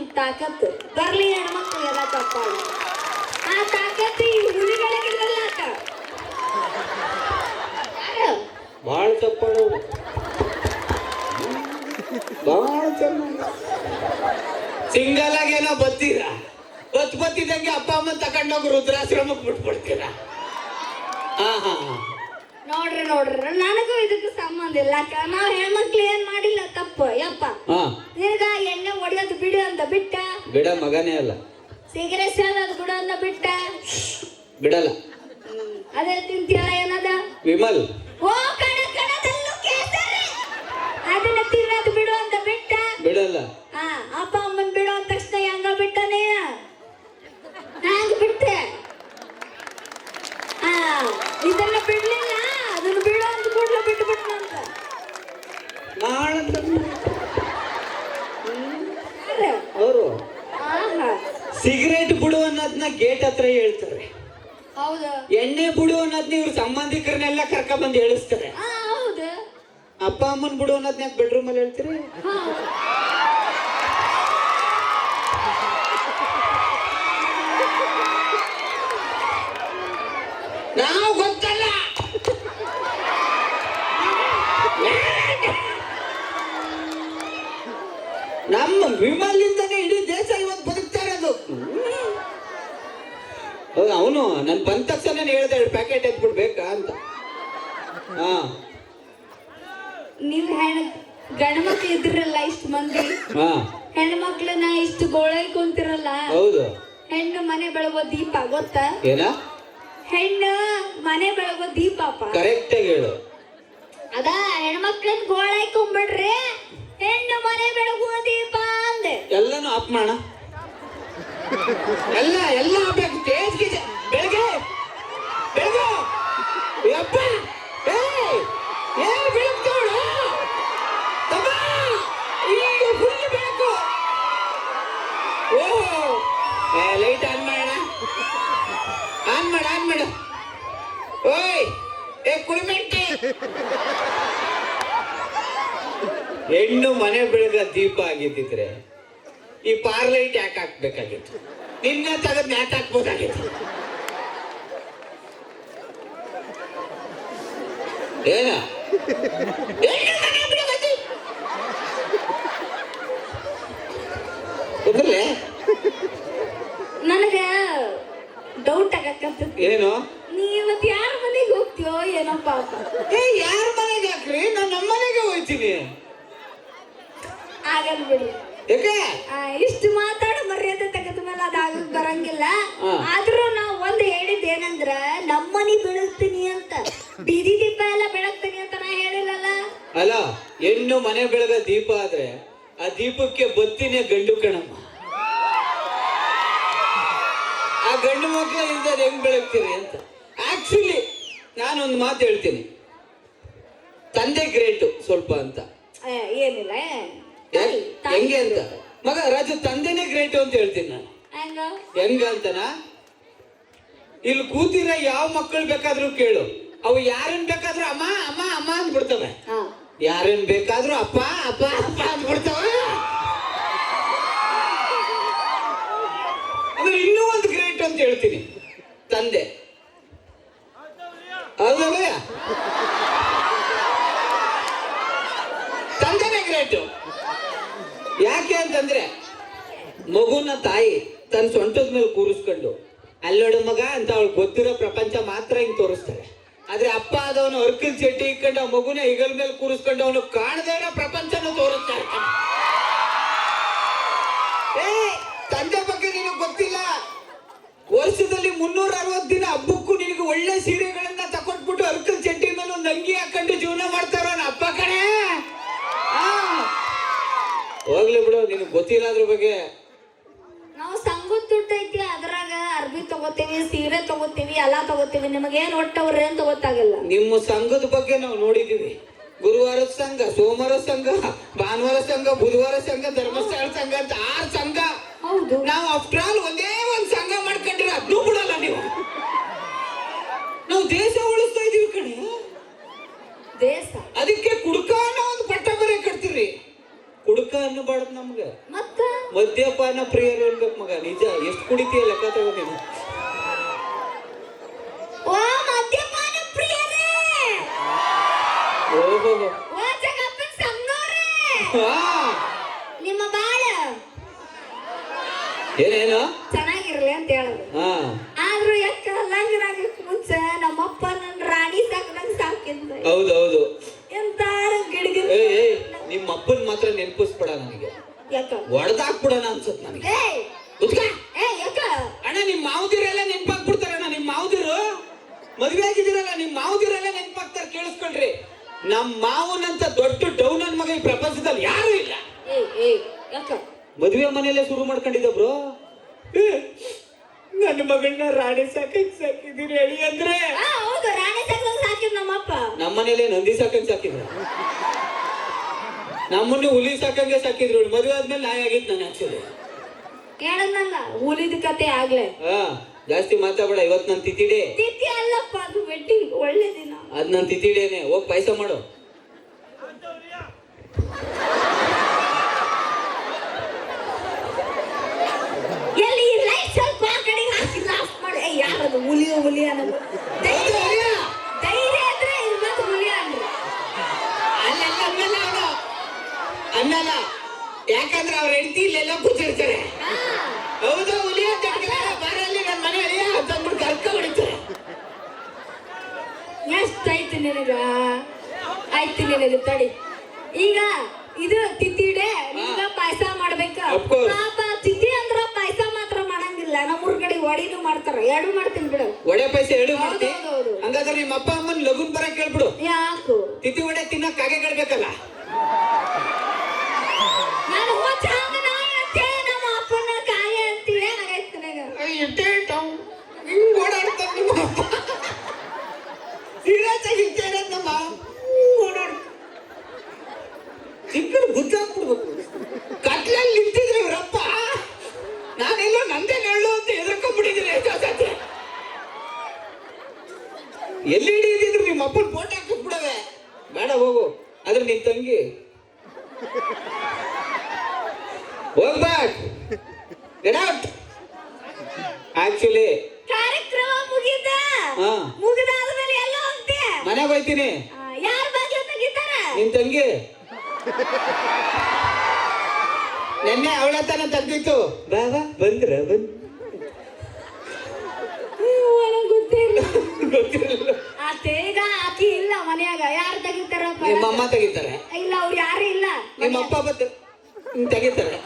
ನಿಮ್ ತಾಕತ್ತು ಬರ್ಲಿ ಹೆಣ್ಮಕ್ಳು ಎಲ್ಲ ತಪ್ಪಾಳಿ ಆ ತಾಕತ್ತು ಈ ಹುಲಿಗಳಿಗಿರಲ್ಲ ಯಾರು? ಭಾಳ ತಪ್ಪಾಳು. ಭಾಳ ಸಿಂಗಲ್ ಆಗೇನೋ ಬತ್ತೀರಾ ಬತ್ ಬತ್ತಿದಂಗೆ ಅಪ್ಪ ಅಮ್ಮ ತಕೊಂಡೋಗಿ ರುದ್ರಾಶ್ರಮಕ್ಕೆ ಬಿಟ್ಬಿಡ್ತೀರಾ? ಹಾ ಹಾ ಹಾ. ನೋಡ್ರಿ ನೋಡ್ರಿ. ನನಗೂ ಇದಕ್ಕೆ ಸಂಬಂಧ ಇಲ್ಲ. ಅಕ್ಕ ನಾವ್ ಹೆಣ್ಮಕ್ಳು ಏನ್ ಮಾಡಿಲ್ಲ ತಪ್ಪು. ಯಪ್ಪ. ಹಾ. ನಿನಗ ಎಣ್ಣೆ ಹೊಡೆಯೋದು ಬಿಡು ಅಂತ ಬಿಟ್ಟ? ಬಿಡ ಮಗನೇ ಅಲ್ಲ. ಸಿಗರೇಟ್ ಸೇದೋದು ಬಿಡು ಅಂತ ಬಿಟ್ಟ? ಬಿಡಲ್ಲ. ಅದೇ ತಿಂತೀಯ ಏನದ? ವಿಮಲ್. ಓ ಕಣ ಕಣದಲ್ಲೂ ಕೇಸರಿ. ಅದನ್ನ ತಿನ್ನೋದು ಬಿಡು ಅಂತ ಬಿಟ್ಟ? ಬಿಡಲ್ಲ. ಹಾ ಅಪ್ಪ ಅಮ್ಮನ್ ಬಿಡು ಅಂದ ತಕ್ಷಣ ಹೆಂಗ ಬಿಟ್ಟನೆ ಹ್ಯಾಂಗ ಬಿಟ್ಟೆ ಆ ಇದನ್ನ ಬಿಡ್ಲಿಲ್ಲ ಅದನ್ನ ಬಿಡು ಅಂತ ಕೂಡ್ಲೆ ಬಿಟ್ಟು ಬಿಟ್ನಂತ ನಾಳೆ ಯಾರು? ಅವರು ಆಹಾ ಸಿಗರೇಟ್ ಬಿಡು ಅನ್ನೋದನ್ನ ಗೇಟ್ ಹತ್ರ ಹೇಳ್ತಾರೆ. ಎಣ್ಣೆ ಬಿಡು ಅನ್ನೋದನ್ನ ಇವ್ರ ಸಂಬಂಧಿಕರನ್ನೆಲ್ಲ ಕರ್ಕ ಬಂದು ಹೇಳಿಸ್ತಾರೆ ಅಪ್ಪ ಅಮ್ಮನ್ ಬಿಡು ಅನ್ನೋದನ್ನ ಯಾಕೆ ಬೆಡ್ರೂಮ್ ಅಲ್ಲಿ ಹೇಳ್ತೀರಿ? ನಾವು ಗೊತ್ತಲ್ಲ. ನಮ್ಮ ವಿಮಲಿಂದನೇ ಇಡೀ ದೇಶ ಇವತ್ತು ಬದುಕ್ತಾ ಇರೋದು ಹೌದು ಅವನು ನನ್ ಬಂದ ತಕ್ಷಣ ಹೇಳ್ದೆ ಪ್ಯಾಕೆಟ್ ಎತ್ಬಿಡ್ಬೇಕಾ ಅಂತ. ಹಾ. ನೀವ್ ಹೆಣ್ ಮಕ್ಳು ಇದ್ರಲ್ಲ ಇಷ್ಟು ಮಂದಿ? ಹಾ. ಹೆಣ್ಮಕ್ಳನ್ನ ಇಷ್ಟು ಗೋಳೈ ಕುಂತಿರಲ್ಲ? ಹೌದು. ಹೆಣ್ಣು ಮನೆ ಬೆಳಗೋ ದೀಪ ಗೊತ್ತಾ? ಏನ? ಹೆಣ್ಣು ಮನೆ ಬೆಳಗೋ ದೀಪಪ್ಪ ಕರೆಕ್ಟ್ ಆಗಿ ಹೇಳು. ಅದ ಹೆಣ್ಮಕ್ಳನ್ನ ಗೋಳಾಯ್ಕೊಂಬಿಡ್ರಿ ಹೆಣ್ಣು ಮನೆ ಬೆಳಗುವ ದೀಪ ಅಂದೆ. ಎಲ್ಲಾನು ಆಫ್ ಮಾಡ. ಎಲ್ಲ ಎಲ್ಲ ಆಗ್ಬೇಕು ಗೀಜ್ ಬೆಳಗ್ಗೆ ಬೆಳಗು ಯಪ್ಪ ಏನ್ ಬೆಳಗ್ತವಳು ತಮ್ಮ ಈಗ ಫುಲ್ ಬೆಳಕು. ಓಹೋ. ಲೈಟ್ ಆನ್ ಮಾಡೋಣ ಆನ್ ಮಾಡ ಆನ್ ಮಾಡು. ಓಯ್, ಏ ಕುಳಿಮೆಂಟಿ ಹೆಣ್ಣು ಮನೆ ಬೆಳಗ ದೀಪ ಆಗಿದ್ದಿದ್ರೆ ಈ ಪಾರ್ಲೈಟ್ ಯಾಕೆ ಹಾಕ್ಬೇಕಾಗಿತ್ತು? ನಿನ್ನ ತೆಗೆದು ಮ್ಯಾಟ್ ಹಾಕ್ಬೋದಾಗಿತ್ತು ಏನ? ನನಗ ಡೌಟ್ ಆಗಕ್ಕಂತ ಏನು? ನೀ ಇವತ್ತು ಯಾರ ಮನೆಗೆ ಹೋಗ್ತೀಯೋ ಏನಪ್ಪಾ ಏ ಯಾರ ಮನೆಗೆ ಹಾಕ್ರಿ? ನಾನು ನಮ್ಮ ಮನೆಗೆ ಹೋಗ್ತೀನಿ. ಆಗಲ್ ಬಿಡಿ. ಯಾಕೆ? ಇಷ್ಟು ಮಾತಾಡೋ ಮರ್ಯಾದೆ ತೆಗೆದ ಮೇಲೆ ಅದಾಗ ಬರಂಗಿಲ್ಲ. ಆದ್ರೂ ನಾವು ಒಂದ್ ಹೇಳಿದ್ ಏನಂದ್ರ ನಮ್ಮನಿ ಬೆಳಗ್ತೀನಿ ಅಂತ. ಬೀದಿ ದೀಪ ಎಲ್ಲ ಬೆಳಗ್ತೀನಿ ಅಂತ ನಾ ಹೇಳಿಲ್ಲಲ್ಲ? ಅಲ್ಲ ಹೆಣ್ಣು ಮನೆ ಬೆಳಗ ದೀಪ ಆದ್ರೆ ಆ ದೀಪಕ್ಕೆ ಬತ್ತಿನೇ ಗಂಡು ಕಣಮ್ಮ. ಆ ಗಂಡು ಮಕ್ಕಳ ಇಂದ ಹೆಂಗ್ ಬೆಳಗ್ತೀರಿ ಅಂತ. ಆಕ್ಚುಲಿ ನಾನೊಂದು ಮಾತು ಹೇಳ್ತೀನಿ. ತಂದೆ ಗ್ರೇಟು ಸ್ವಲ್ಪ ಅಂತ. ಏನಿಲ್ಲ ಹೆಂಗೆ ಅಂತ? ಮಗ ರಾಜು ತಂದೆನೇ ಗ್ರೇಟ್ ಅಂತ ಹೇಳ್ತೀನಿ ನಾನು. ಹೆಂಗ? ಹೆಂಗ ಅಂತನಾ? ಇಲ್ಲಿ ಕೂತಿರ ಯಾವ ಮಕ್ಕಳು ಬೇಕಾದ್ರೂ ಕೇಳು. ಅವು ಯಾರನ್ ಬೇಕಾದ್ರೂ ಅಮ್ಮ ಅಮ್ಮ ಅಮ್ಮ ಅಂದ್ಬಿಡ್ತವೆ ಯಾರೇನ್ ಬೇಕಾದ್ರೂ ಅಪ್ಪ ಅಪ್ಪ ಅಪ್ಪ ಅಂದ್ಬಿಡ್ತವ ಅಂದ್ರೆ ಇನ್ನೂ ಒಂದು ಗ್ರೇಟ್ ಅಂತ ಹೇಳ್ತೀನಿ. ತಂದೆ ಹೌದಲ್ಲ ತಂದೆನೇ ಗ್ರೇಟು ಯಾಕೆ ಅಂತಂದ್ರೆ ತಾಯಿ ತನ್ನ ಸೊಂಟದ ಮೇಲೆ ಕೂರಿಸ್ಕೊಂಡು, ಅಲ್ಲೋಡು ಮಗ ಅಂತ ಅವಳು ಗೊತ್ತಿರೋ ಪ್ರಪಂಚ ಮಾತ್ರ ಹಿಂಗ್ ತೋರಿಸ್ತಾರೆ. ಆದ್ರೆ ಅಪ್ಪ ಆದವನು ಅರ್ಕಲ್ ಚಟ್ಟಿ ಇಟ್ಕೊಂಡು ಆ ಮಗುನ ಹೆಗಲ್ ಮೇಲೆ ಕೂರಿಸ್ಕೊಂಡು ಅವನು ಕಾಣದೇ ಇರೋ ಪ್ರಪಂಚನ ತೋರಿಸ್ತಾ ಇರ್ತಾನೆ. ಏ, ತಂದೆ ಬಗ್ಗೆ ನಿನಗೆ ಗೊತ್ತಿಲ್ಲ? ವರ್ಷದಲ್ಲಿ ಮುನ್ನೂರ ಅರವತ್ತು ದಿನ ಹಬ್ಬಕ್ಕೂ ನಿನಗೆ ಒಳ್ಳೆ ಸೀರೆಗಳನ್ನ ತಕೊಟ್ಬಿಟ್ಟು ಅರ್ಕಲ್ ಚಟ್ಟಿ ಮೇಲೆ ಒಂದು ಅಂಗಿ ಹಾಕೊಂಡು ಜೀವನ ಮಾಡ್ತಾರ ಅಪ್ಪ ಕಣೆ. ಹೋಗ್ಲಿ ಬಿಡು, ನಿನಗೆ ಗೊತ್ತಿಲ್ಲ ಅದ್ರ ಬಗ್ಗೆ. ಸಂಘದ ದುಡ್ಡು ಐತಿ ಅದ್ರಾಗ ಅರ್ಬಿ ತಗೋತೀವಿ ಸೀರೆ ತಗೋತೀವಿ ಎಲ್ಲ ತಗೋತೀವಿ ನಿಮಗೇನು ಒಟ್ಟವ್ರಿ ಅಂತ ಗೊತ್ತಾಗಲ್ಲ. ನಿಮ್ಮ ಸಂಘದ ಬಗ್ಗೆ ನಾವು ನೋಡಿದೀವಿ. ಗುರುವಾರದ ಸಂಘ ಸೋಮವಾರ ಸಂಘ ಭಾನುವಾರ ಸಂಘ ಬುಧವಾರ ಸಂಘ ಧರ್ಮಸ್ಥಳ ಸಂಘ ಅಂತ ಆರು ಸಂಘ. ಹೌದು. ನಾವು ಆಫ್ಟರ್ ಆಲ್ ಒಂದೇ ಒಂದ್ ಸಂಘ ಮಾಡ್ಕೊಂಡ್ರೆ ಅದನ್ನೂ ಬಿಡಲ್ಲ ನೀವು. ನಾವು ದೇಶ ಉಳಿಸ್ತಾ ಇದೀವಿ ಕಣೆ. ದೇಶ. ಅದಕ್ಕೆ ಕುಡುಕ ಅನ್ನೋ ಒಂದು ಪಟ್ಟ ಬೇರೆ ಕಟ್ತೀರಿ. ಕುಡುಕ ಅನ್ನಬಾರ್ದು ನಮ್ಗೆ. ಮತ್ತ ಮದ್ಯಪಾನ ಪ್ರಿಯರು ಮಗ ನಿಜ ಎಷ್ಟು ಕುಡಿತೀಯ ಲೆಕ್ಕ ತಗೋ ನೀನು ಓ ಮದ್ಯಪಾನ ಪ್ರಿಯರೇ! ಓಹೋ. ನಿಮ್ಮ ಬಾಳ. ಏನೇನು ಚೆನ್ನಾಗಿರ್ಲಿ ಅಂತ ಹೇಳೋದು. ಆದ್ರೂ ಯಾಕ ಲಗ್ನಾಗಕ್ ಮುಂಚೆ ನಮ್ಮಪ್ಪ ನನ್ ರಾಣಿ ಸಾಕ್ದಂಗ್ ಸಾಕಿದ್ದ. ಹೌದು ಹೌದು. ಎಂತಾರ ಗಿಡಗಿಡ ಏ ಏ ಮಾತ್ರ ನೆನಪಿಸ್ಬೇಡ ನನಗೆ. ಯಾಕ? ಹೊಡೆದಾಕ್ಬಿಡೋಣ ಅನ್ಸುತ್ತೆ ನನಗೆ. ಏಯ್! ಕುತ್ಕ. ಏ ಯಾಕ? ಅಣ್ಣ ನಿಮ್ ಮಾವುದಿರೆಲ್ಲ ನೆನ್ಪಾಗ್ಬಿಡ್ತಾರಣ್ಣ ನಿಮ್ ಮಾವುದಿರು? ಮದ್ವೆ ಆಗಿದಿರಲ್ಲ ನಿಮ್ ಮಾವುದಿರೆಲ್ಲ ನೆನ್ಪಾಗ್ತಾರೆ ಕೇಳಿಸ್ಕೊಳ್ರಿ. ನಮ್ ಮಾವನಂತ ದೊಡ್ಡ ಡೌನ್ ನನ್ ಮಗ ಈ ಪ್ರಪಂಚದಲ್ಲಿ ಯಾರು ಇಲ್ಲ. ಮದುವೆ ಮನೆಯಲ್ಲೇ ಶುರು ಮಾಡ್ಕೊಂಡಿದ್ದ ಬ್ರೋ? ನನ್ನ ಮಗಳನ್ನ ರಾಣಿ ಸಾಕಕ್ ಸಾಕಿದೀರಿ ಹೇಳಿ ಅಂದ್ರೆ? ನಮ್ಮ ಹೌದು ರಾಣಿ ಸಾಕಿದ್ ನಮ್ಮಪ್ಪ. ನಮ್ಮನೇಲೆ ನಂದಿ ಸಾಕಿ ಸಾಕಿದ್ರು. ನಮ್ಮನ್ನ ಹುಲಿ ಸಾಕಂಗೆ ಸಾಕಿದ್ರು ಮದುವೆ ಆದ್ಮೇಲೆ ನಾಯಿ ಆಗಿತ್ತು ನಾನು ಆಕ್ಚುಲಿ ಕೇಳದ್ನಲ್ಲ ಹುಲಿದ ಕತೆ ಆಗ್ಲೇ. ಹಾ ಜಾಸ್ತಿ ಮಾತಾಡ್ಬೇಡ ಇವತ್ ನನ್ ತಿಥಿಡೇ ತಿಥಿ ಅಲ್ಲಪ್ಪ ಅದು ವೆಡ್ಡಿಂಗ್ ಒಳ್ಳೆ ದಿನ. ಅದ್ ನನ್ ತಿಥಿಡೇನೆ ಹೋಗ್ ಪಾಯಸ ಮಾಡು. ಎಲ್ಲಿ ಲೈಟ್ ಸ್ವಲ್ಪ ಆ ಕಡೆಗೆ ಹಾಕಿ ಲಾಸ್ಟ್ ಮಾಡಿ. ಯಾರದು ಹುಲಿಯೋ ಹುಲಿ ಅನ್ನೋದು ಧೈರ್ಯ ಧೈರ್ಯ ಇದ್ರೆ ಇದು ಮತ್ತೆ ಹುಲಿ ಅನ್ರಿ ಅಲ್ಲೆಲ್ಲ ಅನ್ನಲ್ಲ ಅವನು ಅನ್ನಲ್ಲ ಯಾಕಂದ್ರೆ ಅವ್ರ ಹೆಂಡತಿ ಇಲ್ಲೆಲ್ಲ ಕೂತಿರ್ತಾರೆ. ಹೌದು ಹುಲಿ ಅಂತ ಬರಲ್ಲಿ ನನ್ನ ಮನೆ ಅಳಿಯ ಅಂತ ಅಂದ್ಬಿಟ್ಟು ಕರ್ಕ ಹೊಡಿತಾರೆ. ಎಷ್ಟಾಯ್ತು ನಿನಗ? ಆಯ್ತು ನಿನಗ ತಡಿ. ಈಗ ಇದು ತಿತ್ತಿಡೆ ಈಗ ಪಾಯಸ ಮಾಡ್ಬೇಕ. ಪಾಪ ತಿಥಿ ಅಂದ್ರ ಪಾಯಸ ಮಾತ್ರ ಮಾಡಂಗಿಲ್ಲ. ನಮ್ಮೂರ್ ಕಡೆ ವಡಿನೂ ಮಾಡ್ತಾರ. ಎರಡು ಮಾಡ್ತೀನಿ ಬಿಡು. ಒಡೆ ಪಾಯಸ ಎರಡು ಮಾಡ್ತೀನಿ. ಹಂಗಾದ್ರೆ ನಿಮ್ಮ ಅಪ್ಪ ಅಮ್ಮನ್ ಲಗುನ್ ಬರ ಕೇಳ್ಬಿಡು ಯಾಕು? ತಿಥಿ ಒಡೆ ತಿನ್ನಕ್ ಕಾಗೆ ಕಳ್ಬೇಕಲ್ಲ ನಾನು ಹುಚ್ಚ ಹಂಗ ನಾಯಿ ಅಂತೇಳಿ ನಮ್ಮ ಅಪ್ಪನ ಕಾಯ ಅಂತೀವಿ ಏನಾಗೈತೆ ನನಗ ಹಿಂಗ್ ಓಡಾಡ್ತಾನೆ ಹಿಂಗೆ ಇರೋದಮ್ಮ ಚಿಕ್ಕದು ಗುದ್ದಾಕ್ಬಿಡ್ಬೇಕು ಕತ್ಲಲ್ಲಿ ನಿಂತಿದ್ರೆ ಇವರಪ್ಪ, ನಾನೆಲ್ಲೋ ನಂದೇ ನೆರಳು ಅಂತ ಸತಿ ಎಲ್ಲಿ ಹಿಡಿದಿದ್ರು ನಿಮ್ಮ ಅಪ್ಪನ ಫೋಟೋ ಹಾಕಿಸ್ಬಿಡವೆ. ಬೇಡ, ಹೋಗು. ಆದ್ರೆ ನಿನ್ ತಂಗಿ. ಔಟ್ ಆಕ್ಚುಲಿ ಕಾರ್ಯಕ್ರಮ ಮುಗಿದ ಹಾ ಮುಗಿದಾದ್ಮೇಲೆ ಎಲ್ಲ ಹೋಗ್ತೆ ಯಾರ ಬಾಗ್ಲು ತೆಗಿತಾರ ನಿನ್ ತಂಗಿ. ನೆನ್ನೆ ಅವಳ ತನ ತೆಗ್ದಿತ್ತು ಬಾಬಾ ಬಂದ್ರ ಬಂದ್. ಈಗ ಆಕಿ ಇಲ್ಲ ಮನ್ಯಾಗ. ಯಾರು ತೆಗಿತಾರ ನಿಮ್ಮ ಅಮ್ಮ ತೆಗಿತಾರೆ ಇಲ್ಲ ಅವ್ರು ಯಾರು ಇಲ್ಲ ನಿಮ್ಮ ಅಪ್ಪ ಬತ್ತ ತೆಗಿತಾರೆ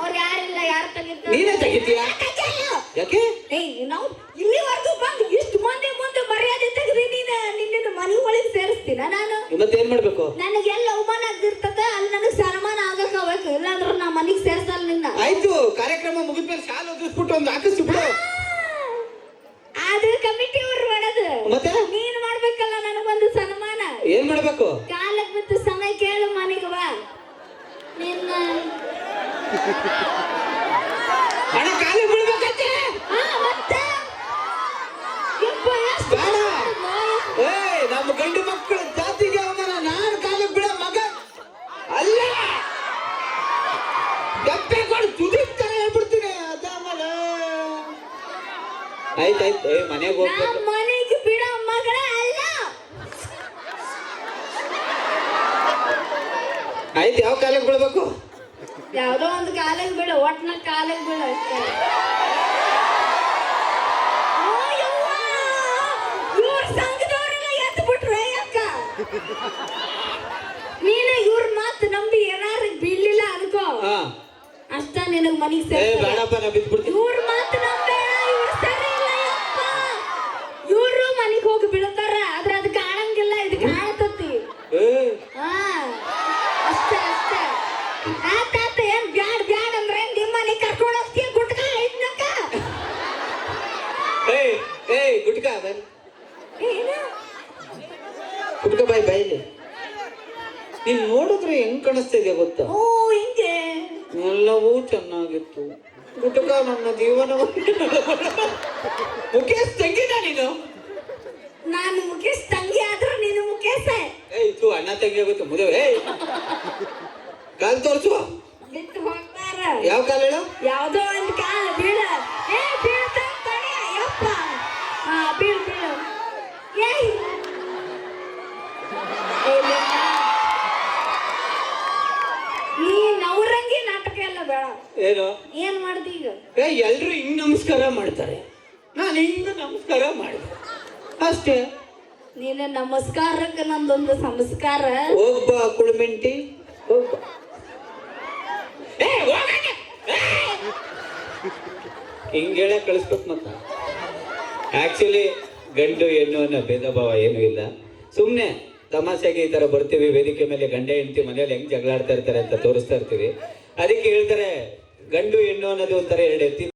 ಅವ್ರು ಯಾರಿಲ್ಲ ಯಾರು ತೆಗಿತಾರ ನೀನೇ ತೆಗಿತೀಯ ಯಾಕೆ? ಏಯ್ ನಾವು ಇಲ್ಲಿವರೆಗೂ ಬಂದು ಇಷ್ಟು ಮಂದಿ ಮುಂದೆ ಮರ್ಯಾದೆ ತೆಗೆದು ನೀನು ನಿನ್ನ ಮನೆ ಒಳಗೆ ನಾನು? ಮತ್ತೆ ಏನ್ ಮಾಡ್ಬೇಕು? ನನಗೆ ಎಲ್ಲ ಅವಮಾನ ಆಗಿರ್ತದ ಅಲ್ಲಿ ನನಗೆ ಸನ್ಮಾನ ಆಗಕ್ ಆಗ್ಬೇಕು. ಇಲ್ಲಾಂದ್ರೆ ನಾ ಮನೆಗೆ ಸೇರ್ಸಲ್ಲ ನಿನ್ನ. ಆಯ್ತು ಕಾರ್ಯಕ್ರಮ ಮುಗಿದ್ಮೇಲೆ ಶಾಲು ಓದಿಸ್ಬಿಟ್ಟು ಒಂದು ಹಾಕಿಸ್ಬಿಡು ಅದು ಕಮಿಟಿ ಅವ್ರು ಮಾಡೋದು. ಮತ್ತೆ? ನೀನ್ ಮಾಡ್ಬೇಕಲ್ಲ ನನಗೊಂದು ಸನ್ಮಾನ. ಏನ್ ಮಾಡ್ಬೇಕು? ಕಾಲಕ್ಕೆ ಬಿತ್ತು ಸಮಯ ಕೇಳು ಮನೆಗೆ ಬಾ. ನಿನ್ನ ಹಣ ಕಾಲು ಬೀಳ್ಬೇಕಂತೆ? ಹಾ ಮತ್ತೆ? ಆಯ್ತಾಯ್ತು ಏ ಮನೆಗೆ ಹೋಗ್ಬೇಕು. ಮನೆಗೆ ಬಿಡೋ ಮಗಳ ಅಲ್ಲ. ಆಯ್ತು ಯಾವ ಕಾಲಕ್ಕೆ ಬಿಡ್ಬೇಕು ಯಾವ್ದೋ ಒಂದು ಕಾಲೇಜ್ ಬಿಡು ಒಟ್ನ ಕಾಲೇಜ್ ಬಿಡು ಅಷ್ಟೇ. ನೀನು ಇವ್ರ ಮಾತು ನಂಬಿ ಏನಾರು ಬೀಳಲಿಲ್ಲ ಅನ್ಕೋ. ಅಷ್ಟ ನಿನಗ್ ಮನಿಗ್ ಸೇರ್ತಾರೆ ಬೇಡಪ್ಪ ನಾ ಬಿದ್ಬಿಡ್ತೀನಿ ಇವ್ರ ಮಾತು ನಂಬೇಡ ಇವ್ರು ಸರಿ ಇಲ್ಲ ಯಪ್ಪ ಇವ್ರು ಮನಿಗ್ ಹೋಗಿ ಬೀಳ್ತಾರ ಆದ್ರೆ ಅದು ಕಾಣಂಗಿಲ್ಲ ಇದು ಕಾಣತತಿ ಏ ಹಾ ಅಷ್ಟೇ ಅಷ್ಟೇ ಆತಾತ ಏನ್ ಬ್ಯಾಡ್ ಬ್ಯಾಡ್ ಅಂದ್ರೆ ನಿಮ್ಮ ಮನೆ ಕರ್ಕೊಂಡು ಹೋಗ್ತೀಯ ಗುಟ್ಕ ಐದ್ನಕ್ಕ ಏಯ್ ಏಯ್ ಗುಟ್ಕ ಬೈ ಏನು ಗುಟ್ಕ ಬಾಯ್ ಬಾಯ್ಲಿ ನೀನ್ ಹೆಂಗ್ ಗೊತ್ತಾ? ಓ ಹಿಂಗೆ? ಎಲ್ಲವೂ ಚೆನ್ನಾಗಿತ್ತು. ಕುಟುಕ ನನ್ನ ಜೀವನ ಮುಖೇಶ್ ತಂಗಿ ನೀನು? ನಾನು ಮುಖೇಶ್ ತಂಗಿ ಆದ್ರೂ ನೀನು ಮುಖೇಶ. ಏಯ್ ಅಣ್ಣ ತಂಗಿ ಆಗುತ್ತೆ ಮುದುವೆ ಏಯ್. ಕಾಲ್ ತೋರ್ಸು. ಬಿಟ್ಟು ಹೋಗ್ತಾರ. ಯಾವ ಕಾಲ ಹೇಳು? ಯಾವ್ದೋ ಒಂದು ಕಾಲ ಬೀಳ ಏ ಬೀಳ್ತಾವ್ ತಡಿ, ಯಪ್ಪ ಹಾ ಬೀಳ್ ಬೀಳು ಏಯ್ ಏ, ಇಲ್ಲ. ನೀ ನವರಂಗಿ ನಾಟಕ ಎಲ್ಲ ಬೇಡ ಏನು? ಏನ್ ಮಾಡ್ದಿ ಈಗ? ಏ ಎಲ್ರು ಹಿಂಗ್ ನಮಸ್ಕಾರ ಮಾಡ್ತಾರೆ. ನಾನು ಹಿಂಗ ನಮಸ್ಕಾರ ಮಾಡಿದೆ. ಅಷ್ಟೇ. ನೀನು ನಮಸ್ಕಾರಕ್ಕೆ ನಂದೊಂದು ಸಂಸ್ಕಾರ. ಒಬ್ಬ ಕುಳುಮೆಂಟಿ ಒಬ್ಬ ಏ, ಹೋಗಕ್ಕೆ! ಏ! ಹಿಂಗೇಳ ಕಳಿಸ್ಬೇಕು ಮತ್ತ. ಆಕ್ಚುಲಿ ಗಂಡು ಹೆಣ್ಣು ಅನ್ನೋ ಭೇದ ಭಾವ ಏನೂ ಇಲ್ಲ. ಸುಮ್ಮನೆ ತಮಾಷೆಗೆ ಈ ಥರ ಬರ್ತೀವಿ ವೇದಿಕೆ ಮೇಲೆ ಗಂಡ ಹೆಂಡತಿ ಮನೇಲಿ ಹೆಂಗ್ ಜಗಳ ಆಡ್ತಾ ಇರ್ತಾರೆ ಅಂತ ತೋರಿಸ್ತಾ ಇರ್ತೀವಿ. ಅದಕ್ಕೆ ಹೇಳ್ತಾರೆ ಗಂಡು ಹೆಣ್ಣು ಅನ್ನೋದು ಒಂಥರ ಎರಡು